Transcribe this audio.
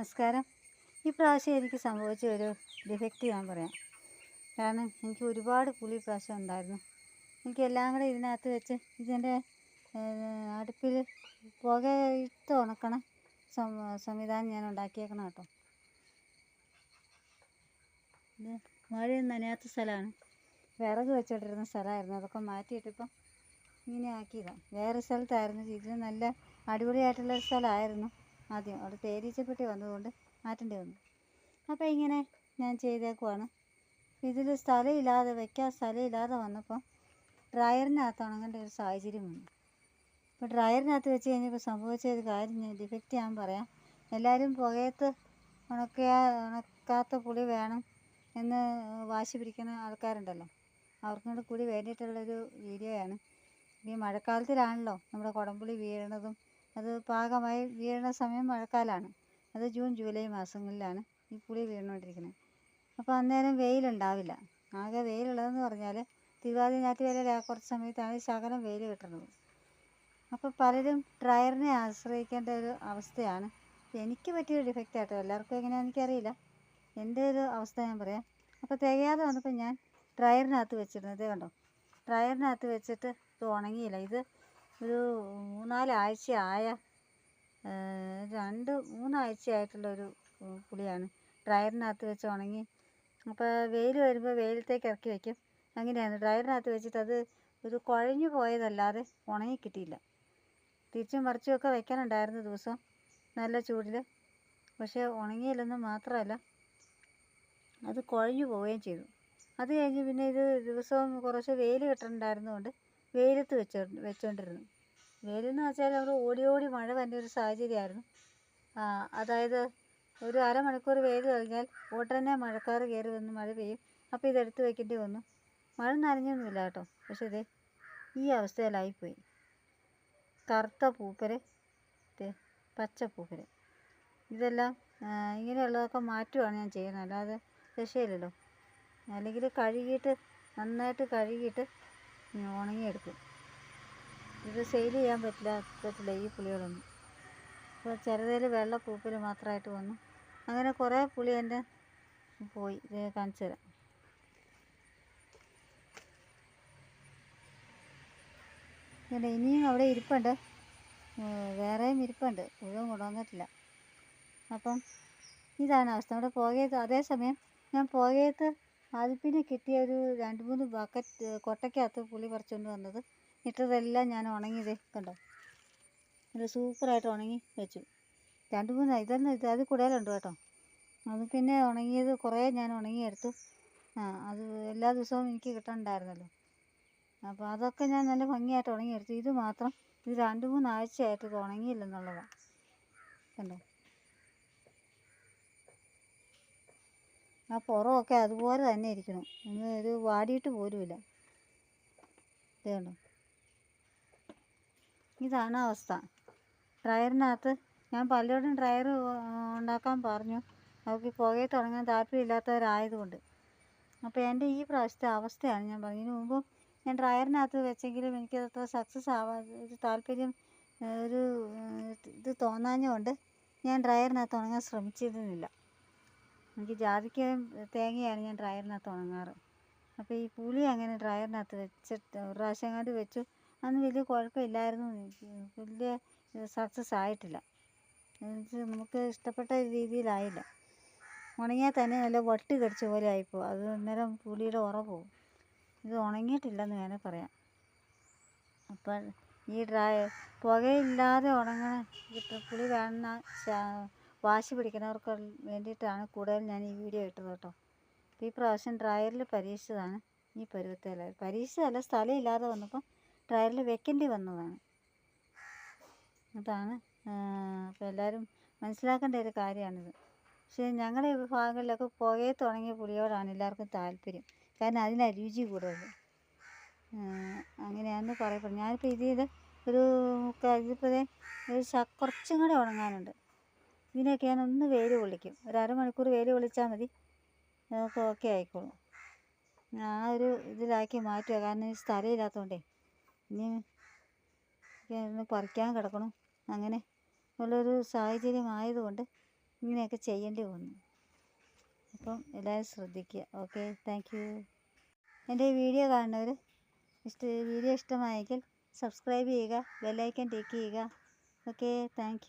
നമസ്കാരം. ഈ പ്രാവശ്യം എനിക്ക് സംഭവിച്ച ഒരു ഡിഫക്റ്റ് ഞാൻ പറയാം. കാരണം എനിക്ക് ഒരുപാട് പുളി പ്രാവശ്യം ഉണ്ടായിരുന്നു. എനിക്ക് എല്ലാം കൂടെ ഇതിനകത്ത് വെച്ച് ഇതിന്റെ അടുപ്പിൽ പുകയിട്ട് ഉണക്കണ സംവിധാനം ഞാൻ ഉണ്ടാക്കിയേക്കണം കേട്ടോ. ഇത് മഴയൊന്നും നനയാത്ത സ്ഥലമാണ്. വിറക് വെച്ചിട്ടിരുന്ന സ്ഥലമായിരുന്നു. അതൊക്കെ മാറ്റിയിട്ടിപ്പം ഇങ്ങനെ ആക്കിയതാണ് വേറെ സ്ഥലത്തായിരുന്നു ഇത് നല്ല അടിപൊളിയായിട്ടുള്ള സ്ഥലമായിരുന്നു. ആദ്യം അവിടെ തേരീച്ചപ്പെട്ടി വന്നതുകൊണ്ട് മാറ്റേണ്ടി വന്നു. അപ്പോൾ ഇങ്ങനെ ഞാൻ ചെയ്തേക്കുവാണ്. ഇതിൽ സ്ഥലമില്ലാതെ വെക്കാൻ സ്ഥലമില്ലാതെ വന്നപ്പോൾ ഡ്രയറിനകത്ത് ഉണങ്ങേണ്ട ഒരു സാഹചര്യം വന്നു. അപ്പോൾ ഡ്രയറിനകത്ത് വെച്ച് കഴിഞ്ഞപ്പോൾ സംഭവിച്ച ഒരു കാര്യം ഞാൻ ഡിഫക്റ്റ് ഞാൻ പറയാം. എല്ലാവരും പുകയത്ത് ഉണക്കിയ ഉണക്കാത്ത പുളി വേണം എന്ന് വാശി പിടിക്കുന്ന ആൾക്കാരുണ്ടല്ലോ. അവർക്കും കൂടെ വേണ്ടിയിട്ടുള്ളൊരു വീഡിയോയാണ്. ഈ മഴക്കാലത്തിലാണല്ലോ നമ്മുടെ കുടംപുളി വീഴണതും അത് പാകമായി വീഴണ സമയം മഴക്കാലമാണ് അത് ജൂൺ ജൂലൈ മാസങ്ങളിലാണ് ഈ പുളി വീണുകൊണ്ടിരിക്കുന്നത്. അപ്പോൾ അന്നേരം വെയിലുണ്ടാവില്ല. ആകെ വെയിലുള്ളതെന്ന് പറഞ്ഞാൽ തിരുവാതിര വരെ കുറച്ച് സമയത്താണ് ശകലം വെയിൽ കിട്ടുന്നത്. അപ്പോൾ പലരും ഡ്രയറിനെ ആശ്രയിക്കേണ്ട ഒരു അവസ്ഥയാണ്. എനിക്ക് പറ്റിയൊരു ആട്ടോ. എല്ലാവർക്കും എങ്ങനെയാണെന്ന് എനിക്കറിയില്ല. എന്റെ ഒരു അവസ്ഥ ഞാൻ പറയാം. അപ്പോൾ തികയാതെ വന്നപ്പോൾ ഞാൻ ഡ്രയറിനകത്ത് വെച്ചിരുന്നത് കണ്ടോ? ഡ്രയറിനകത്ത് വെച്ചിട്ട് ഇത് ഉണങ്ങിയില്ല. ഇത് ഒരു മൂന്നാലാഴ്ച ആയ രണ്ട് മൂന്നാഴ്ചയായിട്ടുള്ളൊരു പുളിയാണ് ഡ്രയറിനകത്ത് വെച്ച് ഉണങ്ങി. അപ്പോൾ വെയിൽ വരുമ്പോൾ വെയിലത്തേക്ക് ഇറക്കി വയ്ക്കും അങ്ങനെയാണ് ഡ്രയറിനകത്ത് വെച്ചിട്ട് അത് ഒരു കുഴഞ്ഞു പോയതല്ലാതെ ഉണങ്ങി കിട്ടിയില്ല. തിരിച്ചും മറിച്ചും ഒക്കെ വെക്കാനുണ്ടായിരുന്ന ദിവസം. നല്ല ചൂടിൽ പക്ഷേ ഉണങ്ങിയില്ലെന്ന് മാത്രമല്ല അത് കുഴഞ്ഞു പോവുകയും ചെയ്തു. അത് കഴിഞ്ഞ് പിന്നെ ഇത് ദിവസവും കുറച്ച് വെയിൽ കിട്ടുന്നുണ്ടായിരുന്നതുകൊണ്ട് വെയിലത്ത് വെച്ചോ വെച്ചുകൊണ്ടിരുന്നു വെയിലെന്ന് വെച്ചാൽ അവർ ഓടി ഓടി മഴ വരുന്ന ഒരു സാഹചര്യമായിരുന്നു. അതായത് ഒരു അരമണിക്കൂർ വെയിൽ കഴിഞ്ഞാൽ ഉടനെ മഴക്കാറ് കയറി വന്ന് മഴ പെയ്യും. അപ്പോൾ ഇതെടുത്ത് വെക്കേണ്ടി വന്നു. മഴ നനഞ്ഞൊന്നുമില്ല കേട്ടോ. പക്ഷേ ഇതേ ഈ അവസ്ഥയിലായിപ്പോയി. കറുത്ത പൂപ്പര് പച്ച പൂപ്പര്. ഇതെല്ലാം ഇങ്ങനെയുള്ളതൊക്കെ മാറ്റുവാണ് ഞാൻ ചെയ്യുന്നത്. അല്ലാതെ രക്ഷയില്ലല്ലോ. അല്ലെങ്കിൽ കഴുകിയിട്ട് നന്നായിട്ട് കഴുകിയിട്ട് ഉണങ്ങിയെടുക്കും ഇത് സെയിൽ ചെയ്യാൻ പറ്റില്ല ഈ പുളികളൊന്നും. അപ്പോൾ ചിലതിൽ വെള്ള പൂപ്പിൽ മാത്രമായിട്ട് വന്നു. അങ്ങനെ കുറേ പുളി എന്റെ പോയി ഇത് കാണിച്ചു തരാം. ഇങ്ങനെ ഇനിയും അവിടെ ഇരിപ്പുണ്ട്. വേറെയും ഇരിപ്പുണ്ട്. മുഴുവൻ കൊണ്ടുവന്നിട്ടില്ല. അപ്പം ഇതാണ് അവസ്ഥ. അവിടെ പുകയത്ത് അതേസമയം ഞാൻ പുകയത്ത് പിന്നെ കിട്ടിയ ഒരു രണ്ട് മൂന്ന് ബക്കറ്റ് കൊട്ടയ്ക്കകത്ത് പുളി പറിച്ചുകൊണ്ട് വന്നത്. ഇട്ടതെല്ലാം ഞാൻ ഉണങ്ങിയത് കണ്ടോ? നല്ല സൂപ്പറായിട്ട് ഉണങ്ങി വെച്ചു. രണ്ട് മൂന്ന് ഇതൊന്നും ഇത് അത് കൂടുതലുണ്ട് കേട്ടോ. അത് പിന്നെ ഉണങ്ങിയത് കുറേ ഞാൻ ഉണങ്ങിയെടുത്തു. ആ അത് എല്ലാ ദിവസവും എനിക്ക് കിട്ടണ്ടായിരുന്നല്ലോ. അപ്പോൾ അതൊക്കെ ഞാൻ നല്ല ഭംഗിയായിട്ട് ഉണങ്ങിയെടുത്തു. ഇത് മാത്രം ഇത് രണ്ട് മൂന്നാഴ്ചയായിട്ട് ഇത് ഉണങ്ങിയില്ലെന്നുള്ളതാണ് കണ്ടോ? ആ പുറമൊക്കെ അതുപോലെ തന്നെ ഇരിക്കണം. ഒന്ന് ഒരു വാടിയിട്ട് പോലുമില്ല ഇത് കണ്ടോ ഇതാണ് അവസ്ഥ. ഡ്രയറിനകത്ത് ഞാൻ പലരോടും ഡ്രയർ ഉണ്ടാക്കാൻ പറഞ്ഞു. അവർക്ക് പുകയെ തുടങ്ങാൻ താല്പര്യമില്ലാത്തവരായതുകൊണ്ട്. അപ്പോൾ എന്റെ ഈ പ്രാവശ്യത്തെ അവസ്ഥയാണ് ഞാൻ പറഞ്ഞത്. ഇതിനു മുമ്പ് ഞാൻ ഡ്രയറിനകത്ത് വെച്ചെങ്കിലും എനിക്കത് അത്ര സക്സസ് ആവാതെ ഒരു താല്പര്യം ഒരു ഇത് തോന്നാഞ്ഞുകൊണ്ട് ഞാൻ ഡ്രയറിനകത്ത് ഉണങ്ങാൻ ശ്രമിച്ചിരുന്നില്ല. എനിക്ക് ജാതിക്കയും തേങ്ങയാണ് ഞാൻ ഡ്രയറിനകത്ത് ഉണങ്ങാറ്. അപ്പോൾ ഈ പുളി അങ്ങനെ ഡ്രയറിനകത്ത് വെച്ചിട്ട് ഒരു പ്രാവശ്യം കണ്ട് വെച്ചു. അന്ന് വലിയ കുഴപ്പമില്ലായിരുന്നു. വലിയ സക്സസ് ആയിട്ടില്ല. നമുക്ക് ഇഷ്ടപ്പെട്ട രീതിയിലായില്ല. ഉണങ്ങിയാൽ തന്നെ നല്ല വട്ട് കടിച്ച പോലെ ആയിപ്പോൾ അത് അന്നേരം പുളിയുടെ ഉറ പോവും. ഇത് ഉണങ്ങിയിട്ടില്ലെന്ന് വേണേൽ പറയാം. അപ്പം ഈ ഡ്രൈ പുകയില്ലാതെ ഉണങ്ങണ പുളി വേണമെന്ന ശാ- വാശി പിടിക്കുന്നവർക്ക് വേണ്ടിയിട്ടാണ് കൂടുതൽ ഞാൻ ഈ വീഡിയോ ഇട്ടത് കേട്ടോ. ഈ പ്രാവശ്യം ഡ്രയറിൽ പരീക്ഷിച്ചതാണ്. ഈ പരുവത്തേല പരീക്ഷിച്ചതല്ല സ്ഥലമില്ലാതെ വന്നപ്പം ഡ്രയറിൽ വെക്കേണ്ടി വന്നതാണ്. അതാണ് അപ്പോൾ എല്ലാവരും മനസ്സിലാക്കേണ്ട ഒരു കാര്യമാണിത്. പക്ഷേ ഞങ്ങളുടെ വിഭാഗങ്ങളിലൊക്കെ പുകയെ തുടങ്ങിയ പുളിയോടാണ് എല്ലാവർക്കും താല്പര്യം. കാരണം അതിനാണ് രുചി കൂടുതൽ. അങ്ങനെയാണെന്ന് പറയപ്പെടും. ഞാനിപ്പോൾ ഇതിൽ ഒരു ഇതിപ്പോൾ ഒരു കുറച്ചും കൂടെ ഉണങ്ങാനുണ്ട്. ഇതിനൊക്കെ ഞാൻ ഒന്ന് വെയിൽ കൊള്ളിക്കും ഒരു അരമണിക്കൂർ വെയിൽ കൊള്ളിച്ചാൽ മതി. നമുക്ക് ഓക്കെ ആയിക്കോളും. ആ ഒരു ഇതിലാക്കി മാറ്റുക കാരണം ഈ സ്ഥലമില്ലാത്തതുകൊണ്ടേ ഇനി ഒന്ന് പറിക്കാൻ കിടക്കണം. അങ്ങനെ ഉള്ളൊരു സാഹചര്യം ആയതുകൊണ്ട് ഇങ്ങനെയൊക്കെ ചെയ്യേണ്ടി വന്നു. അപ്പം എല്ലാവരും ശ്രദ്ധിക്കുക. Okay thank you. എന്റെ വീഡിയോ കാണുന്നവർ ഇഷ്ട വീഡിയോ ഇഷ്ടമായെങ്കിൽ സബ്സ്ക്രൈബ് ചെയ്യുക ബെല്ലൈക്കൻ ടിക്ക് ചെയ്യുക. Okay thank